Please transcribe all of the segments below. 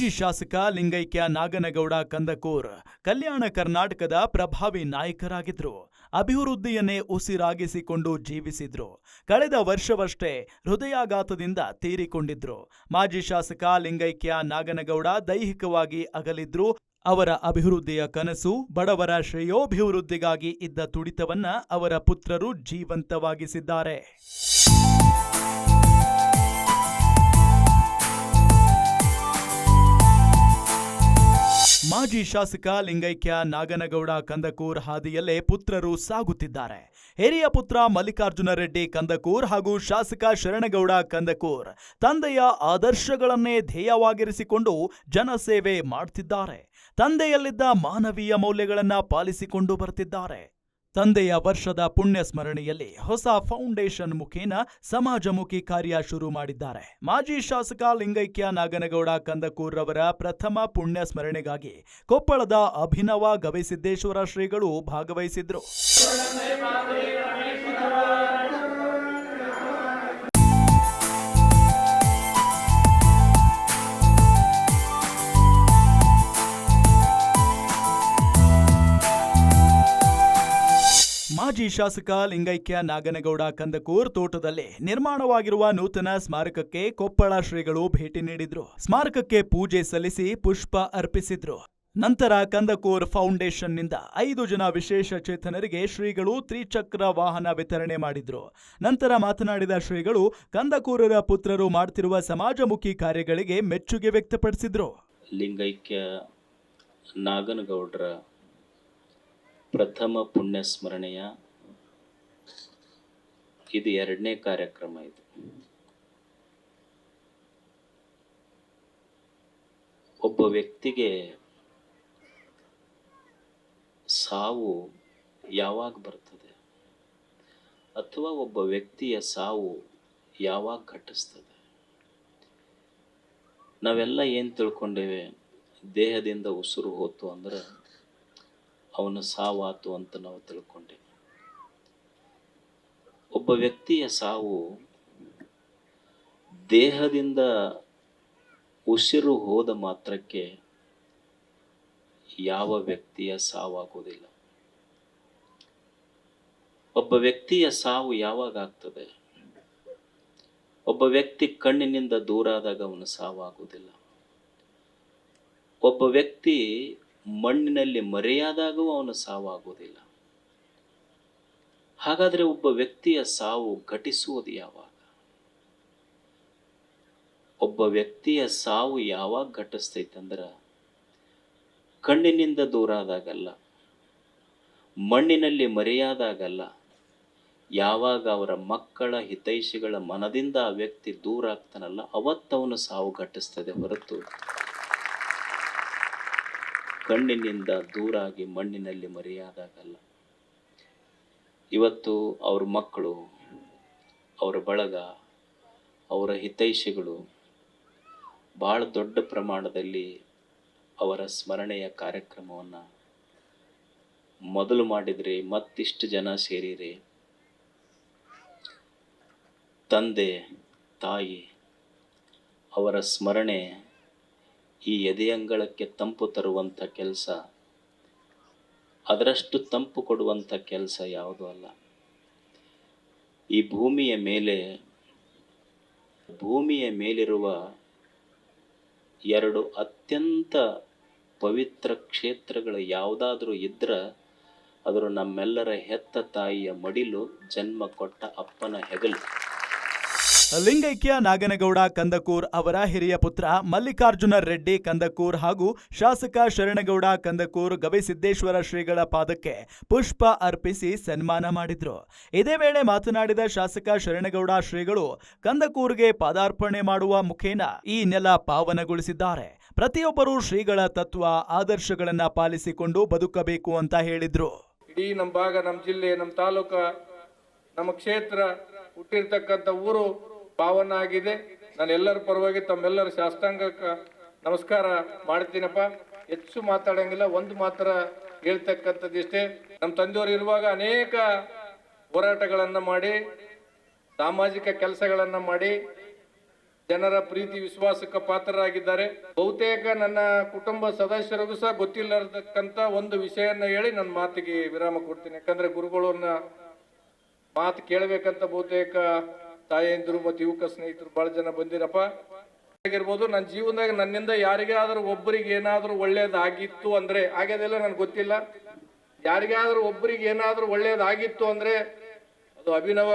ಮಾಜಿ ಶಾಸಕ ಲಿಂಗೈಕ್ಯ ನಾಗನಗೌಡ ಕಂದಕೂರ್ ಕಲ್ಯಾಣ ಕರ್ನಾಟಕದ ಪ್ರಭಾವಿ ನಾಯಕರಾಗಿದ್ರು. ಅಭಿವೃದ್ಧಿಯನ್ನೇ ಉಸಿರಾಗಿಸಿಕೊಂಡು ಜೀವಿಸಿದ್ರು. ಕಳೆದ ವರ್ಷವಷ್ಟೇ ಹೃದಯಾಘಾತದಿಂದ ತೀರಿಕೊಂಡಿದ್ರು. ಮಾಜಿ ಶಾಸಕ ಲಿಂಗೈಕ್ಯ ನಾಗನಗೌಡ ದೈಹಿಕವಾಗಿ ಅಗಲಿದ್ರು. ಅವರ ಅಭಿವೃದ್ಧಿಯ ಕನಸು, ಬಡವರ ಶ್ರೇಯೋಭಿವೃದ್ಧಿಗಾಗಿ ಇದ್ದ ತುಡಿತವನ್ನ ಅವರ ಪುತ್ರರು ಜೀವಂತವಾಗಿಸಿದ್ದಾರೆ. ಮಾಜಿ ಶಾಸಕ ಲಿಂಗೈಕ್ಯ ನಾಗನಗೌಡ ಕಂದಕೂರ್ ಹಾದಿಯಲ್ಲೇ ಪುತ್ರರು ಸಾಗುತ್ತಿದ್ದಾರೆ. ಹಿರಿಯ ಪುತ್ರ ಮಲ್ಲಿಕಾರ್ಜುನ ರೆಡ್ಡಿ ಕಂದಕೂರ್ ಹಾಗೂ ಶಾಸಕ ಶರಣಗೌಡ ಕಂದಕೂರ್ ತಂದೆಯ ಆದರ್ಶಗಳನ್ನೇ ಧ್ಯೇಯವಾಗಿರಿಸಿಕೊಂಡು ಜನಸೇವೆ ಮಾಡ್ತಿದ್ದಾರೆ. ತಂದೆಯಲ್ಲಿದ್ದ ಮಾನವೀಯ ಮೌಲ್ಯಗಳನ್ನು ಪಾಲಿಸಿಕೊಂಡು ಬರ್ತಿದ್ದಾರೆ. ತಂದೆಯ ವರ್ಷದ ಪುಣ್ಯ ಸ್ಮರಣೆಯಲ್ಲಿ ಹೊಸ ಫೌಂಡೇಶನ್ ಮುಖೇನ ಸಮಾಜಮುಖಿ ಕಾರ್ಯ ಶುರು ಮಾಡಿದ್ದಾರೆ. ಮಾಜಿ ಶಾಸಕ ಲಿಂಗೈಕ್ಯ ನಾಗನಗೌಡ ಕಂದಕೂರ್ ಪ್ರಥಮ ಪುಣ್ಯ ಸ್ಮರಣೆಗಾಗಿ ಕೊಪ್ಪಳದ ಅಭಿನವ ಗವಿಸಿದ್ದೇಶ್ವರ ಶ್ರೀಗಳು ಭಾಗವಹಿಸಿದ್ರು. ಮಾಜಿ ಶಾಸಕ ಲಿಂಗೈಕ್ಯ ನಾಗನಗೌಡ ಕಂದಕೂರ್ ತೋಟದಲ್ಲಿ ನಿರ್ಮಾಣವಾಗಿರುವ ನೂತನ ಸ್ಮಾರಕಕ್ಕೆ ಕೊಪ್ಪಳ ಶ್ರೀಗಳು ಭೇಟಿ ನೀಡಿದ್ರು. ಸ್ಮಾರಕಕ್ಕೆ ಪೂಜೆ ಸಲ್ಲಿಸಿ ಪುಷ್ಪ ಅರ್ಪಿಸಿದ್ರು. ನಂತರ ಕಂದಕೂರ್ ಫೌಂಡೇಶನ್ನಿಂದ ಐದು ಜನ ವಿಶೇಷ ಚೇತನರಿಗೆ ಶ್ರೀಗಳು ತ್ರಿಚಕ್ರ ವಾಹನ ವಿತರಣೆ ಮಾಡಿದ್ರು. ನಂತರ ಮಾತನಾಡಿದ ಶ್ರೀಗಳು, ಕಂದಕೂರರ ಪುತ್ರರು ಮಾಡ್ತಿರುವ ಸಮಾಜಮುಖಿ ಕಾರ್ಯಗಳಿಗೆ ಮೆಚ್ಚುಗೆ ವ್ಯಕ್ತಪಡಿಸಿದ್ರು. ಲಿಂಗೈಕ್ಯ ನಾಗನಗೌಡರ ಪ್ರಥಮ ಪುಣ್ಯ ಸ್ಮರಣೆಯ ಇದು ಎರಡನೇ ಕಾರ್ಯಕ್ರಮ ಇದು. ಒಬ್ಬ ವ್ಯಕ್ತಿಗೆ ಸಾವು ಯಾವಾಗ ಬರ್ತದೆ? ಅಥವಾ ಒಬ್ಬ ವ್ಯಕ್ತಿಯ ಸಾವು ಯಾವಾಗ ಘಟಿಸ್ತದೆ ನಾವೆಲ್ಲ ಏನು ತಿಳ್ಕೊಂಡೇವೆ? ದೇಹದಿಂದ ಉಸಿರು ಹೋತು ಅಂದ್ರೆ ಅವನ ಸಾವಾತು ಅಂತ ನಾವು ತಿಳ್ಕೊಂಡೇವೆ ಒಬ್ಬ ವ್ಯಕ್ತಿಯ ಸಾವು ದೇಹದಿಂದ ಉಸಿರು ಹೋದ ಮಾತ್ರಕ್ಕೆ ಯಾವ ವ್ಯಕ್ತಿಯ ಸಾವಾಗುವುದಿಲ್ಲ. ಒಬ್ಬ ವ್ಯಕ್ತಿಯ ಸಾವು ಯಾವಾಗ ಆಗ್ತದೆ? ಒಬ್ಬ ವ್ಯಕ್ತಿ ಕಣ್ಣಿನಿಂದ ದೂರ ಆದಾಗ ಅವನ ಸಾವಾಗುವುದಿಲ್ಲ. ಒಬ್ಬ ವ್ಯಕ್ತಿ ಮಣ್ಣಿನಲ್ಲಿ ಮರೆಯಾದಾಗೂ ಅವನ ಸಾವಾಗುವುದಿಲ್ಲ ಹಾಗಾದರೆ ಒಬ್ಬ ವ್ಯಕ್ತಿಯ ಸಾವು ಘಟಿಸುವುದು ಯಾವಾಗ? ಒಬ್ಬ ವ್ಯಕ್ತಿಯ ಸಾವು ಯಾವಾಗ ಘಟಿಸ್ತೈತಂದ್ರೆ, ಕಣ್ಣಿನಿಂದ ದೂರ ಆದಾಗಲ್ಲ ಮಣ್ಣಿನಲ್ಲಿ ಮರೆಯಾದಾಗಲ್ಲ, ಯಾವಾಗ ಅವರ ಮಕ್ಕಳ ಹಿತೈಷಿಗಳ ಮನದಿಂದ ಆ ವ್ಯಕ್ತಿ ದೂರ ಆಗ್ತಾನಲ್ಲ ಅವತ್ತವನು ಸಾವು ಘಟಿಸ್ತದೆ ಹೊರತು ಕಣ್ಣಿನಿಂದ ದೂರಾಗಿ ಮಣ್ಣಿನಲ್ಲಿ ಮರೆಯಾದಾಗಲ್ಲ. ಇವತ್ತು ಅವ್ರ ಮಕ್ಕಳು, ಅವರ ಬಳಗ, ಅವರ ಹಿತೈಷಿಗಳು ಭಾಳ ದೊಡ್ಡ ಪ್ರಮಾಣದಲ್ಲಿ ಅವರ ಸ್ಮರಣೆಯ ಕಾರ್ಯಕ್ರಮವನ್ನು ಮೊದಲು ಮಾಡಿದರೆ ಮತ್ತಿಷ್ಟು ಜನ ಸೇರಿರಿ. ತಂದೆ, ತಾಯಿ ಅವರ ಸ್ಮರಣೆ ಈ ಎದೆಯಂಗಳಕ್ಕೆ ತಂಪು ತರುವಂಥ ಕೆಲಸ, ಅದರಷ್ಟು ತಂಪು ಕೊಡುವಂಥ ಕೆಲಸ ಯಾವುದೂ ಅಲ್ಲ. ಈ ಭೂಮಿಯ ಮೇಲೆ, ಭೂಮಿಯ ಮೇಲಿರುವ ಎರಡು ಅತ್ಯಂತ ಪವಿತ್ರ ಕ್ಷೇತ್ರಗಳು ಯಾವುದಾದ್ರೂ ಇದ್ರೆ ಅದರ ನಮ್ಮೆಲ್ಲರ ಹೆತ್ತ ತಾಯಿಯ ಮಡಿಲು ಜನ್ಮ ಕೊಟ್ಟ ಅಪ್ಪನ ಹೆಗಲು. ಲಿಂಗೈಕ್ಯ ನಾಗನಗೌಡ ಕಂದಕೂರ್ ಅವರ ಹಿರಿಯ ಪುತ್ರ ಮಲ್ಲಿಕಾರ್ಜುನ ರೆಡ್ಡಿ ಕಂದಕೂರ್ ಹಾಗೂ ಶಾಸಕ ಶರಣಗೌಡ ಕಂದಕೂರ್ ಗವಿಸಿದ್ದೇಶ್ವರ ಶ್ರೀಗಳ ಪಾದಕ್ಕೆ ಪುಷ್ಪ ಅರ್ಪಿಸಿ ಸನ್ಮಾನ ಮಾಡಿದ್ರು. ಇದೇ ವೇಳೆ ಮಾತನಾಡಿದ ಶಾಸಕ ಶರಣಗೌಡ ಶ್ರೀಗಳು, ಕಂದಕೂರ್ಗೆ ಪಾದಾರ್ಪಣೆ ಮಾಡುವ ಮುಖೇನ ಈ ನೆಲ ಪಾವನಗೊಳಿಸಿದ್ದಾರೆ. ಪ್ರತಿಯೊಬ್ಬರೂ ಶ್ರೀಗಳ ತತ್ವ, ಆದರ್ಶಗಳನ್ನ ಪಾಲಿಸಿಕೊಂಡು ಬದುಕಬೇಕು ಅಂತ ಹೇಳಿದ್ರು. ಇಡೀ ನಮ್ಮ ಭಾಗ, ನಮ್ಮ ಜಿಲ್ಲೆ, ನಮ್ಮ ತಾಲೂಕ, ನಮ್ಮ ಕ್ಷೇತ್ರ ಹುಟ್ಟಿರ್ತಕ್ಕಂಥ ಊರು ಪಾವನ ಆಗಿದೆ ನಾನು ಎಲ್ಲರ ಪರವಾಗಿ ತಮ್ಮೆಲ್ಲರ ಶಾಸ್ತ್ರಾಂಗ ನಮಸ್ಕಾರ ಮಾಡ್ತೀನಪ್ಪ. ಹೆಚ್ಚು ಮಾತಾಡಂಗಿಲ್ಲ, ಒಂದು ಮಾತ್ರ ಹೇಳ್ತಕ್ಕಂಥದ್ದಿಷ್ಟೇ ನಮ್ಮ ತಂದೆಯವರು ಇರುವಾಗ ಅನೇಕ ಹೋರಾಟಗಳನ್ನು ಮಾಡಿ, ಸಾಮಾಜಿಕ ಕೆಲಸಗಳನ್ನು ಮಾಡಿ, ಜನರ ಪ್ರೀತಿ, ವಿಶ್ವಾಸಕ್ಕೆ ಪಾತ್ರರಾಗಿದ್ದಾರೆ. ಬಹುತೇಕ ನನ್ನ ಕುಟುಂಬ ಸದಸ್ಯರಿಗೂ ಸಹ ಗೊತ್ತಿಲ್ಲತಕ್ಕಂತ ಒಂದು ವಿಷಯನ್ನ ಹೇಳಿ ನನ್ನ ಮಾತಿಗೆ ವಿರಾಮ ಕೊಡ್ತೀನಿ. ಯಾಕಂದ್ರೆ ಗುರುಗಳನ್ನ ಮಾತು ಕೇಳಬೇಕಂತ ಬಹುತೇಕ ತಾಯಂದಿರು ಮತ್ತು ಯುವಕ ಸ್ನೇಹಿತರು, ಬಹಳ ಜನ ಬಂದಿರಪ್ಪ. ಆಗಿರ್ಬೋದು ನನ್ನ ಜೀವನದಾಗ ನನ್ನಿಂದ ಯಾರಿಗಾದರೂ ಒಬ್ಬರಿಗೆ ಏನಾದರೂ ಒಳ್ಳೇದಾಗಿತ್ತು ಅಂದರೆ ಆಗ್ಯದೆಲ್ಲ ನನಗೆ ಗೊತ್ತಿಲ್ಲ. ಯಾರಿಗಾದರೂ ಒಬ್ಬರಿಗೆ ಏನಾದರೂ ಒಳ್ಳೇದಾಗಿತ್ತು ಅಂದರೆ, ಅದು ಅಭಿನವ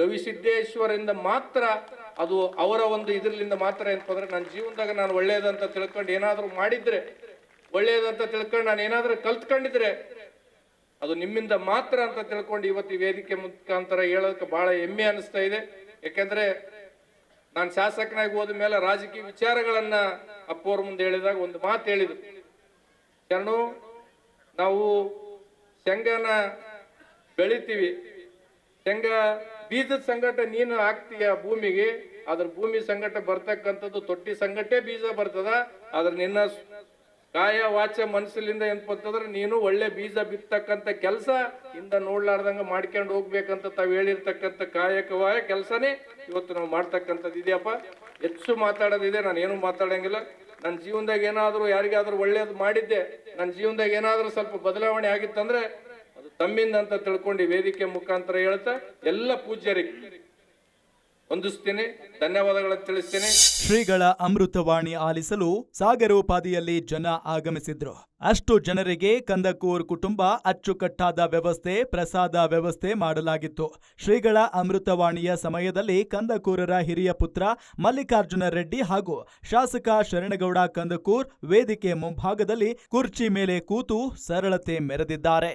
ಗವಿಸಿದ್ದೇಶ್ವರಿಂದ ಮಾತ್ರ, ಅದು ಅವರ ಒಂದು ಇದರಿಂದ ಮಾತ್ರ ಏನಪ್ಪ ಅಂದ್ರೆ ನನ್ನ ಜೀವನದಾಗ ನಾನು ಒಳ್ಳೇದಂತ ತಿಳ್ಕೊಂಡು ಏನಾದರೂ ಮಾಡಿದ್ರೆ, ಒಳ್ಳೇದಂತ ತಿಳ್ಕೊಂಡು ನಾನು ಏನಾದರೂ ಕಲ್ತ್ಕೊಂಡಿದ್ರೆ, ಅದು ನಿಮ್ಮಿಂದ ಮಾತ್ರ ಅಂತ ತಿಳ್ಕೊಂಡು ಇವತ್ತು ವೇದಿಕೆ ಮುಖಾಂತರ ಹೇಳೋದಕ್ಕೆ ಬಹಳ ಹೆಮ್ಮೆ ಅನಿಸ್ತಾ ಇದೆ. ಯಾಕೆಂದ್ರೆ ನಾನು ಶಾಸಕನಾಗಿ ಹೋದ ಮೇಲೆ ರಾಜಕೀಯ ವಿಚಾರಗಳನ್ನ ಅಪ್ಪವ್ರ ಮುಂದೆ ಹೇಳಿದಾಗ ಒಂದು ಮಾತು ಹೇಳಿದ್ರು. ಶರಣು, ನಾವು ಶೇಂಗಾನ ಬೆಳಿತೀವಿ. ಶೇಂಗ ಬೀಜದ ಸಂಗಟ ನೀನು ಹಾಕ್ತೀಯ ಭೂಮಿಗೆ ಅದ್ರ ಭೂಮಿ ಸಂಗಟ ಬರ್ತಕ್ಕಂಥದ್ದು ತೊಟ್ಟಿ ಸಂಗಟೇ ಬೀಜ ಬರ್ತದ, ಆದ್ರೆ ನಿನ್ನ ಕಾಯ ವಾಚ ಮನಸ್ಸಿಲಿಂದ ಏನ್ಪಂತಂದ್ರೆ ನೀನು ಒಳ್ಳೆ ಬೀಜ ಬಿತ್ತಕ್ಕಂತ ಕೆಲಸ ಇಂದ ನೋಡ್ಲಾರ್ದಂಗ ಮಾಡ್ಕೊಂಡು ಹೋಗ್ಬೇಕಂತ ತಾವ್ ಹೇಳಿರ್ತಕ್ಕಂಥ ಕಾಯಕವಾಯ ಕೆಲಸನೇ ಇವತ್ತು ನಾವು ಮಾಡ್ತಕ್ಕಂಥದ್ದು ಇದೆಯಪ್ಪ? ಹೆಚ್ಚು ಮಾತಾಡೋದಿದೆ, ನಾನು ಏನು ಮಾತಾಡಂಗಿಲ್ಲ. ನನ್ನ ಜೀವನದಾಗ ಏನಾದರೂ ಯಾರಿಗಾದ್ರೂ ಒಳ್ಳೇದು ಮಾಡಿದ್ದೆ ನನ್ನ ಜೀವನದಾಗ ಏನಾದರೂ ಸ್ವಲ್ಪ ಬದಲಾವಣೆ ಆಗಿತ್ತಂದ್ರೆ ಅದು ತಮ್ಮಿಂದ ಅಂತ ತಿಳ್ಕೊಂಡು ವೇದಿಕೆ ಮುಖಾಂತರ ಹೇಳ್ತಾ ಎಲ್ಲ ಪೂಜ್ಯರಿಗೆ ವಂದಿಸ್ತೀನಿ ಧನ್ಯವಾದಗಳನ್ನು ತಿಳಿಸ್ತೇನೆ. ಶ್ರೀಗಳ ಅಮೃತವಾಣಿ ಆಲಿಸಲು ಸಾಗರೋಪಾದಿಯಲ್ಲಿ ಜನ ಆಗಮಿಸಿದ್ರು. ಅಷ್ಟು ಜನರಿಗೆ ಕಂದಕೂರ್ ಕುಟುಂಬ ಅಚ್ಚುಕಟ್ಟಾದ ವ್ಯವಸ್ಥೆ, ಪ್ರಸಾದ ವ್ಯವಸ್ಥೆ ಮಾಡಲಾಗಿತ್ತು. ಶ್ರೀಗಳ ಅಮೃತವಾಣಿಯ ಸಮಯದಲ್ಲಿ ಕಂದಕೂರರ ಹಿರಿಯ ಪುತ್ರ ಮಲ್ಲಿಕಾರ್ಜುನ ರೆಡ್ಡಿ ಹಾಗೂ ಶಾಸಕ ಶರಣಗೌಡ ಕಂದಕೂರ್ ವೇದಿಕೆ ಮುಂಭಾಗದಲ್ಲಿ ಕುರ್ಚಿ ಮೇಲೆ ಕೂತು ಸರಳತೆ ಮೆರೆದಿದ್ದಾರೆ.